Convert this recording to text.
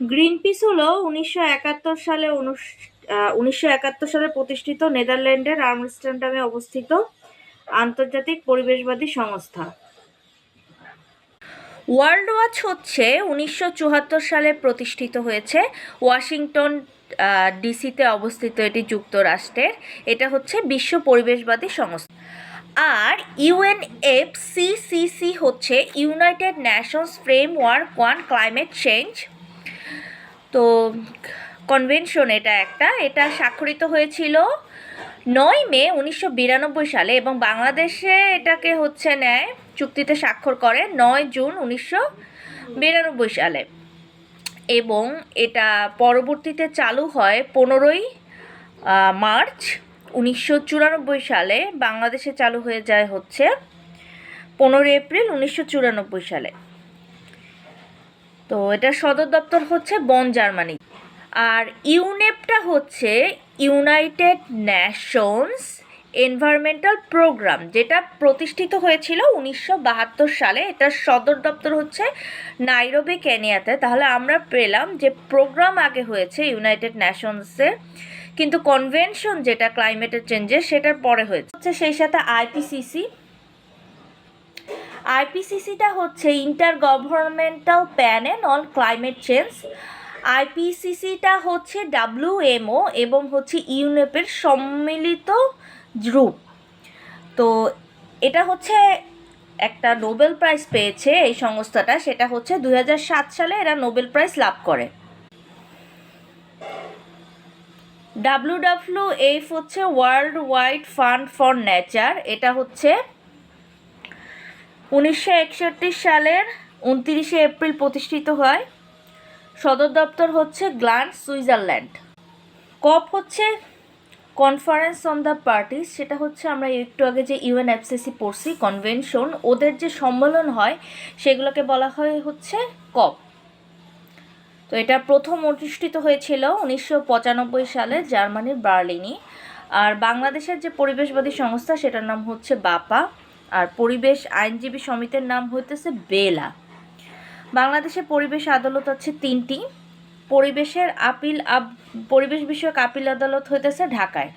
Greenpeace হলো উনিশশো সালে উনিশশো একাত্তর সালে প্রতিষ্ঠিত নেদারল্যান্ডের আমস্টারডামে অবস্থিত আন্তর্জাতিক পরিবেশবাদী সংস্থা। ওয়ার্ল্ড ওয়াচ হচ্ছে উনিশশো চুয়াত্তর সালে প্রতিষ্ঠিত হয়েছে ওয়াশিংটন ডিসিতে অবস্থিত এটি যুক্তরাষ্ট্রের। এটা হচ্ছে বিশ্ব পরিবেশবাদী সংস্থা। আর ইউএনএফসিসিসি হচ্ছে united nations framework on climate change তো কনভেনশন এটা একটা। এটা স্বাক্ষরিত হয়েছিল নয় মে উনিশশো বিরানব্বই সালে এবং বাংলাদেশে এটাকে হচ্ছে নেয় চুক্তিতে স্বাক্ষর করে নয় জুন উনিশশো বিরানব্বই সালে। এবং এটা পরবর্তীতে চালু হয় পনেরোই মার্চ উনিশশো চুরানব্বই সালে। বাংলাদেশে চালু হয়ে যায় হচ্ছে পনেরোই এপ্রিল উনিশশো চুরানব্বই সালে। তো এটা সদর দপ্তর হচ্ছে বন জার্মানি। আর ইউনেপটা হচ্ছে ইউনাইটেড নেশনস এনভায়রনমেন্টাল প্রোগ্রাম, যেটা প্রতিষ্ঠিত হয়েছিল উনিশশো বাহাত্তর সালে। এটার সদর দপ্তর হচ্ছে নাইরোবি, কেনিয়াতে। তাহলে আমরা পেলাম যে প্রোগ্রাম আগে হয়েছে ইউনাইটেড নেশনসের কিন্তু কনভেনশন যেটা ক্লাইমেটের চেঞ্জের সেটার পরে হয়েছে। হচ্ছে সেই সাথে আইপিসিসি আইপিসিসিটা হচ্ছে intergovernmental panel on climate change. আইপিসিসিটা হচ্ছে ডাব্লিউএমও এবং হচ্ছে ইউনেপের সম্মিলিত গ্রুপ। তো এটা হচ্ছে একটা নোবেল প্রাইজ পেয়েছে এই সংস্থাটা, সেটা হচ্ছে দু হাজার সাত সালে এরা নোবেল প্রাইজ লাভ করে। ডাব্লিউ ডাব্লিউ এফ হচ্ছে world wide fund for nature, এটা হচ্ছে উনিশশো একষট্টি সালের উনতিরিশে এপ্রিল প্রতিষ্ঠিত হয়। সদর দপ্তর হচ্ছে গ্ল্যান্ড সুইজারল্যান্ড। কপ হচ্ছে কনফারেন্স অন দ্য পার্টিস, সেটা হচ্ছে আমরা একটু আগে যে ইউএনএফসিসি পড়ছি, কনভেনশন, ওদের যে সম্মেলন হয়, সেগুলোকে বলা হয় হচ্ছে কপ। তো এটা প্রথম অনুষ্ঠিত হয়েছিল উনিশশো পঁচানব্বই সালে জার্মানির বার্লিনে। আর বাংলাদেশের যে পরিবেশবাদী সংস্থা, সেটার নাম হচ্ছে বাপা। আর পরিবেশ আইনজীবী সমিতির নাম হইতেছে বেলা। বাংলাদেশে পরিবেশ আদালত আছে তিনটি। পরিবেশের আপিল আপ পরিবেশ বিষয়ক আপিল আদালত হইতেছে ঢাকায়।